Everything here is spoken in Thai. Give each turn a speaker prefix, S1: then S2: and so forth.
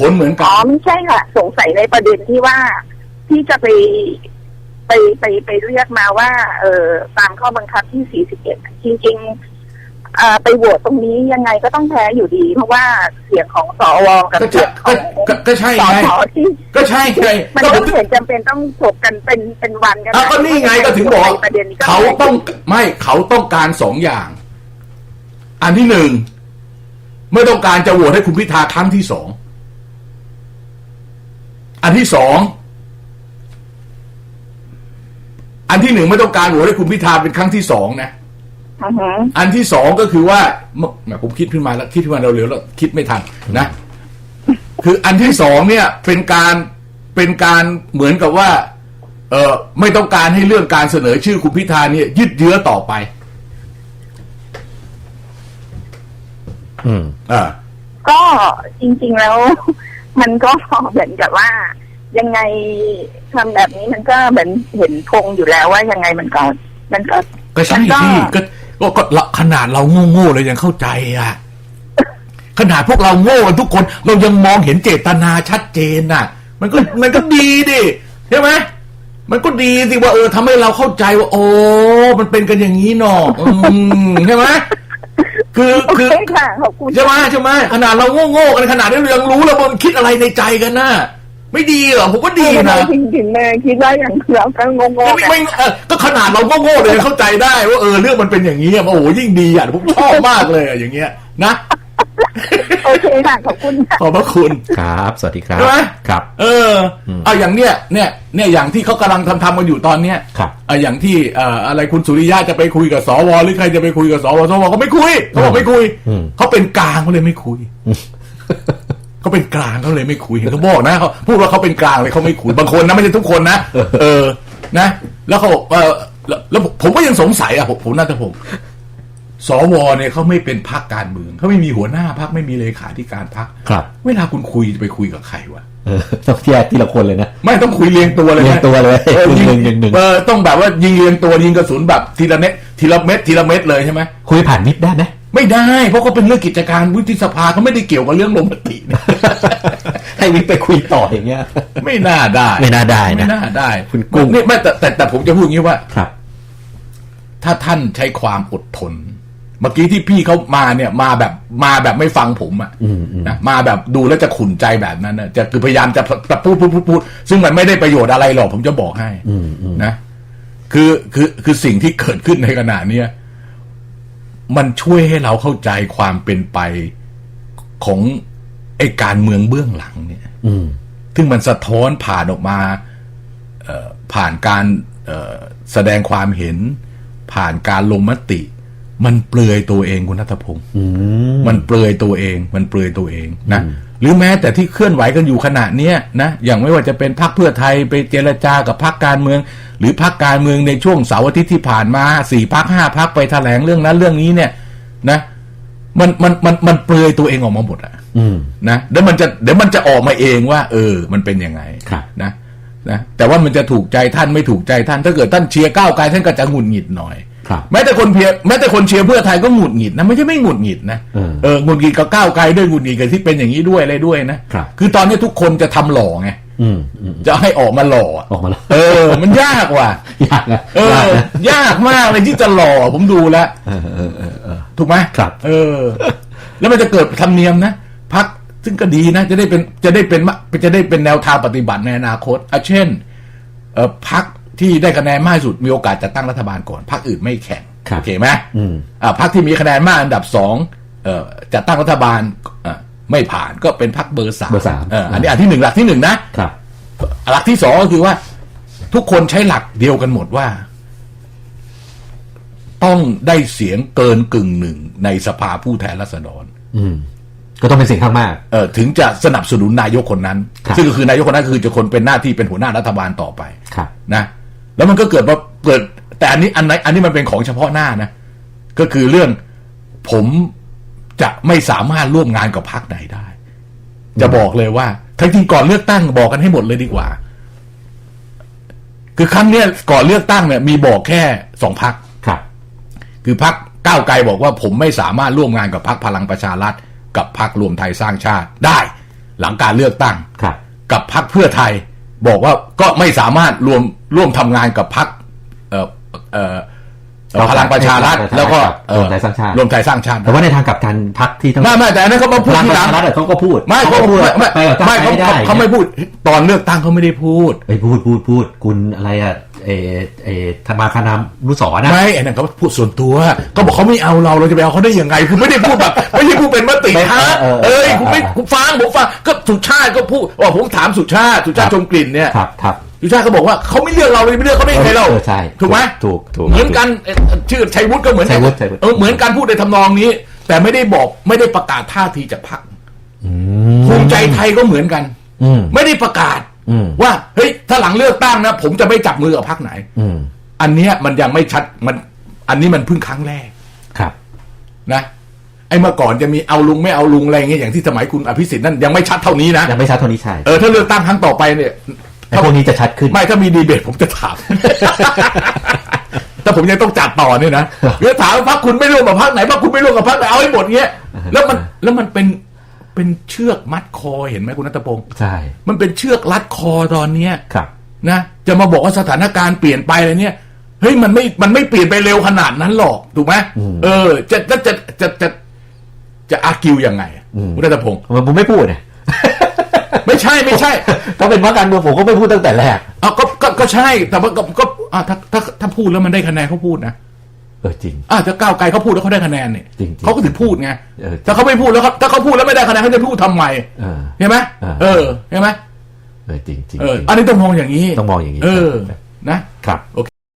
S1: ผลเหมือนกั
S2: อ๋
S1: น
S2: อไม่ใช่ค่ะ สงสัยในประเด็นที่ว่าที่จะไปไปไปไปเรียกมาว่า เออตามข้อบังคับที่ 41 จริงๆเอ่อไปโหวตตรงนี้ยังไงก็ต้องแพ้อยู่ดี เพราะว่าเสียงของสวกับ
S1: ก็
S2: เสี
S1: ใช่
S2: ยงข
S1: ก็
S2: อง
S1: ก็ก็ใช่
S2: ส
S1: ไง
S2: สที่
S1: ก็ใช่ไง
S2: มัน
S1: ก็
S2: ก็
S1: ผม
S2: ไม่เห็นจำเป็นต้องถกกันเป็นเป็นวันกัน
S1: อะก็นี่ไงก็ถึงบอก
S2: ประเด็นนี้ก็
S1: เขาต้องไม่เขาต้องการสองอย่าง อันที่หนึ่งไม่ต้องการจะโหวตให้คุณพิธาครั้งที่สอง อันที่สองอันที่หนึ่งไม่ต้องการโหวตให้คุณพิธาเป็นครั้งที่สองนะ
S2: อือฮึ
S1: อันที่สองก็คือว่าแหมผมคิดขึ้นมาแล้วคิดขึ้นมาเร็วๆแล้วคิดไม่ทันนะ คืออันที่สองเนี่ยเป็นการเป็นการเหมือนกับว่า เออไม่ต้องการให้เรื่องการเสนอชื่อคุณพิธาเนี่ย ยืดเยื้อต่อไป
S3: อืม
S1: อ่า
S2: ก็จริงๆแล้ว มันก็เหมือนกับว่า ยังไงทำแบบนี้มันก็เหมือนเห็นธงอยู่แล้วว่ายังไงมันก็มันก็
S1: ก็ใช่
S2: มันก็
S1: ที่ก็ก็ก็ละขนาดเราโง่ๆเลยยังเข้าใจอะ ขนาดพวกเราโง่กันทุกคน เรายังมองเห็นเจตนาชัดเจนน่ะ มันก็มันก็ดีดิใช่ไหมมันก็ดีสิว่าเออทำให้เราเข้าใจว่า โอ้มันเป็นกันอย่างนี้เนาะอืมใช่ไหม คือ
S2: โอ
S1: คือ
S2: เคค่ะขอบคุณ
S1: ใช่ไหมใช่ไหมขนาดเราโง่ๆกันขนาดนี้เรายังรู้แล้วมันคิดอะไรในใจกันน่ะไม่ดีเหรอผมว่าดี
S2: ทำไม
S1: นะ
S2: ถึงถึงแม่คิดว่าอย่างเราก็งง
S1: ไม่
S2: ๆ
S1: ไม่เออก็ขนาดเราโง่ๆเลยเข้าใจได้ว่าเออเรื่องมันเป็นอย่างนี้อะโอ้โหยิ่งดีอะผมชอบมากเลยอะอย่างเงี้ยนะ
S2: โอเคค่ะขอบคุณค่ะ
S1: ขอบพระคุณ
S3: ครับ สวัสดีครับ
S1: ใช่ไหม
S3: ครับ
S1: เอออ
S3: ม
S1: เอาอย่างเนี้ยเนี่ยเนี่ยอย่างที่เขากำลังทำทำกันอยู่ตอนเนี้ย
S3: ครับ
S1: เอาอย่างที่เอ่ออะไรคุณสุริยะจะไปคุยกับสวหรือใครจะไปคุยกับสวสวก็ไม่คุยเขาบอกไม่คุย
S3: อืม
S1: เขาเป็นกลางเขาเลยไม่คุยเขาเป็นกลางเขาเลยไม่คุยเห็นเขาบอกนะเขาพูดว่าเขาเป็นกลางเลยเขาไม่คุยบางคนนะไม่ใช่ทุกคนนะเออนะ แล้วเขาบอกเออแล้วแล้วผมผมก็ยังสงสัยอะผมผมน่าจะผม สวเนี่ยเขาไม่เป็นพรรคการเมืองเขาไม่มีหัวหน้าพรรคไม่มีเลขาธิการพรรค
S3: ครับ
S1: เวลาคุณคุยจะไปคุยกับใครวะ
S3: เออต้องแยกทีละคนเลยนะ
S1: ไม่ต้องคุยเรียงตัวเลยนะ
S3: เรียงตัวเลย
S1: ออ
S3: หนึ่
S1: ยิ
S3: งหนึ่งหนึ่ง
S1: เออต้องแบบว่ายิงเรียงตัวยิงกระสุนแบบทีละเม็ดทีละเม็ดทีละเม็ดเลยใช่ไหม
S3: คุยผ่านมิดได้ไหม
S1: ไม่ได้ เพราะเขาเป็นเรื่องกิจการวุฒิสภาเขาไม่ได้เกี่ยวกับเรื่องลงมตินะ
S3: ให้วิทย์ไปคุยต่ออย่างเงี้ย
S1: ไม่น่าได้
S3: ไม่น่าได้นะ
S1: ไม่น่าได้
S3: คุณกุ้ง
S1: นี่ไม่แต่แต่แต่ผมจะพูดอย่างนี้ว่า
S3: ครับ
S1: ถ้าท่านใช้ความอดทน เมื่อกี้ที่พี่เขามาเนี่ยมาแบบมาแบบไม่ฟังผมอะ
S3: อืมอืม
S1: นะมาแบบดูแล้วจะขุนใจแบบนั้นนะจะคือพยายามจะจะพูดพูดพูดพูดซึ่งมันไม่ได้ประโยชน์อะไรหรอกผมจะบอกให้
S3: อืมอืม
S1: นะคือคือคือสิ่งที่เกิดขึ้นในขณะเนี้ยมันช่วยให้เราเข้าใจความเป็นไปของไอ้การเมืองเบื้องหลังเนี่ย
S3: อืม
S1: ซึ่งมันสะท้อนผ่านออกมาเอ่อผ่านการเอ่อแสดงความเห็น ผ่านการลงมติ มันเปลือยตัวเองคุณนัทพงศ์
S3: อืม
S1: มันเปลือยตัวเอง มันเปลือยตัวเองนะหรือแม้แต่ที่เคลื่อนไหวกันอยู่ขณะเนี้ยนะอย่างไม่ว่าจะเป็นพรรคเพื่อไทยไปเจรจากับพรรคการเมือง หรือพรรคการเมืองในช่วงเสาร์อาทิตย์ที่ผ่านมาสี่พรรคห้าพรรคไปแถลงเรื่องนั้นเรื่องนี้เนี่ยนะมันมันมันมันเปลือยตัวเองออกมาหมดอะ
S3: อืม
S1: นะเดี๋ยวมันจะเดี๋ยวมันจะออกมาเองว่า เออ มันเป็นยังไง
S3: ครับ
S1: นะนะแต่ว่ามันจะถูกใจท่านไม่ถูกใจท่าน ถ้าเกิดท่านเชียร์ก้าวไกลท่านก็จะหงุดหงิดหน่อย
S3: ครับ
S1: แม้แต่คนเพียแม้แต่คนเชียร์เพื่อไทยก็หงุดหงิดนะไม่ใช่ไม่หงุดหงิดนะ
S3: เออ
S1: เออหงุดหงิดกับก้าวไกลด้วยหงุดหงิดกับที่เป็นอย่างนี้ด้วยอะไรด้วยนะครับคือตอนนี้ทุกคนจะทำหล่อไง
S3: อืมอืม
S1: จะให้ออกมาหล่ออะ
S3: ออกมาแล้ว
S1: เออ มันยากว่ะ
S3: ยากนะ
S1: เออ
S3: ยากนะ
S1: ยากมากเลยที่จะหล่อผมดูแล้ว
S3: เออเออเออเออ
S1: ถูกไหม
S3: ครับ
S1: เออ แล้วมันจะเกิดธรรมเนียมนะพักซึ่งก็ดีนะจะได้เป็นจะได้เป็นมะจะได้เป็นแนวทางปฏิบัติในอนาคตอะเช่น เออพัก ที่ได้คะแนนมากที่สุดมีโอกาสจะตั้งรัฐบาลก่อนพักอื่นไม่แข่ง
S3: ครับ
S1: โอเคไหม
S3: อืม
S1: อ่าพักที่มีคะแนนมากอันดับสองเอ่อจะตั้งรัฐบาลอะไม่ผ่านก็เป็นพักเบอร์สาม
S3: เบอร์สาม
S1: เอออันนี้อันที่หนึ่งหลักที่หนึ่งนะครับหลักที่สองก็คือว่า ทุกคนใช้หลักเดียวกันหมดว่า ต้องได้เสียงเกินกึ่งหนึ่งในสภาผู้แทนราษฎร
S3: อืมก็ต้องเป็นเสียงข้างมาก
S1: เออถึงจะสนับสนุนนายกคนนั้น
S3: ครับ
S1: ซึ่งก็คือนายกคนนั้นคือจะคนเป็นหน้าที่เป็นหัวหน้ารัฐบาลต่อไป
S3: ครับ
S1: นะ แล้วมันก็เกิดว่าเกิด แต่อันนี้อันไหนอันนี้มันเป็นของเฉพาะหน้านะ ก็คือเรื่องผมจะไม่สามารถร่วมงานกับพรรคไหนได้ จะบอกเลยว่า ทั้งที่ก่อนเลือกตั้งบอกกันให้หมดเลยดีกว่า คือครั้งเนี้ยก่อนเลือกตั้งเนี่ยมีบอกแค่สองพรรค
S3: ครับ
S1: คือพรรคก้าวไกลบอกว่าผมไม่สามารถร่วมงานกับพรรคพลังประชารัฐ กับพรรครวมไทยสร้างชาติได้ หลังการเลือกตั้ง
S3: ครับ
S1: กับพักเพื่อไทย บอกว่าก็ไม่สามารถรวมร่วมทำงานกับพักเอ่อเอ่อเอ่อพลังประชารัฐแล้วก็เอ่อ
S3: รวมไทยสร้างชาติ
S1: รวมไทยสร้างชาติ
S3: แต่ว่าในทางกลับกันพักที่ทั้ง
S1: ไม่ไม่แต่อันนั้นเขามา
S3: พ
S1: พูด
S3: ลัง
S1: ที
S3: ประ
S1: หลัง
S3: ชารัฐอะเขาก็พูด
S1: ไม่
S3: เขา
S1: เขา
S3: ก็พูด
S1: ไม่ไม่
S3: ไปกับก้าว
S1: ไม่
S3: ไกล
S1: เขา
S3: ไม่ได้
S1: เขาเขาไม่พูดตอนเลือกตั้งเขาไม่ได้พูด
S3: ไปพูดพูดพูดคุณอะไรอะ เออเออธรรมาคานามนุสรณ์นะ
S1: ไม่อันนั้นเขาพูดส่วนตัวเขาบอกเขาไม่เอาเราเราจะไปเอาเขาได้ยังไงคุณไม่ได้พูดแบบไม่ใช่พูดเป็นมติ
S3: ไม่
S1: ฮะ
S3: เออเออ
S1: เอ้ย
S3: เออ
S1: คุณไม่
S3: เออ
S1: คุณฟังผมฟังก็สุชาติก็พูดว่าผมถามสุชาติสุชาติชมกลิ่นเนี่ย
S3: ครับครับ
S1: สุชาติก็บอกว่าเขาไม่เลือกเราเลยไม่เลือกเขาได้ยังไงเรา
S3: เออใช่
S1: ถูกไหม
S3: ถูกถูก
S1: เหมือนกันเอ่อชื่อชัยวุฒิก็เหมือนกั
S3: ชัยวุฒิชัยวุฒิ
S1: เออเหมือนกันพูดในทำนองนี้ แต่ไม่ได้บอกไม่ได้ประกาศท่าทีจากพรรค
S3: อืม
S1: ภูมิใจไทยก็เหมือนกัน
S3: อืม
S1: ไม่ได้ประกาศ
S3: อืม
S1: ว่าเฮ้ย ถ้าหลังเลือกตั้งนะ ผมจะไม่จับมือกับพรรคไหน
S3: อืม
S1: อันเนี้ยมันยังไม่ชัดมัน อันนี้มันเพิ่งครั้งแรก
S3: ครับ
S1: นะไอ้เมื่อก่อนจะมีเอาลุงไม่เอาลุงอะไรอย่างเงี้ยอย่างที่สมัยคุณอภิสิทธิ์นั่นยังไม่ชัดเท่านี้นะ
S3: ยังไม่ชัดเท่านี้ใช่
S1: เออถ้าเลือกตั้งครั้งต่อไปเนี่ย
S3: แต่พวกนี้จะชัดขึ้น
S1: ไม่ถ้ามีดีเบตผมจะถามถ้าผมยังต้องจัดต่อเนี่ยนะเดี๋ยวถามว่าพรรคคุณไม่ร่วมกับพรรคไหนพรรคคุณไม่ร่วมกับพรรคไหนเอาให้หมดเงี้ย แล้วมันแล้วมันเป็น เป็นเชือกมัดคอเห็นไหมคุณนัทพงศ์
S3: ใช่
S1: มันเป็นเชือกรัดคอตอนเนี้ย
S3: ครับ
S1: นะจะมาบอกว่าสถานการณ์เปลี่ยนไปอะไรเนี่ยเฮ้ยมันไม่มันไม่เปลี่ยนไปเร็วขนาดนั้นหรอกถูกไหม
S3: อืม
S1: เออ จะจะจะจะจะจะอากิวยังไง
S3: อืม
S1: คุณนัทพงศ์
S3: มันผมไม่พูดเนี่ย
S1: ไม่ใช่ไม่ใช่
S3: ถ้าเป็นพักการเมืองผมก็ไม่พูดตั้งแต่แรก
S1: เอาก็ก็ก็ใช่แต่ว่าก็ก็อะถ้าถ้าถ้าพูดแล้วมันได้คะแนนเขาพูดนะ
S3: เออจริง
S1: อะถ้าก้าวไกลเขาพูดแล้วเขาได้คะแนนเนี่ย
S3: จริงๆ
S1: เขาก็ถึงพูดไง
S3: เออ
S1: ถ้าเขาไม่พูดแล้วเขาถ้าเขาพูดแล้วไม่ได้คะแนนเขาจะพูดทำไม
S3: เออ
S1: เห็นไหม
S3: อ่า
S1: เออเห็นไหม
S3: เออจริงจริง
S1: เอออันนี้ต้องมองอย่างนี้
S3: ต้องมองอย่างนี้
S1: เออนะ
S3: ครับ
S1: โอเค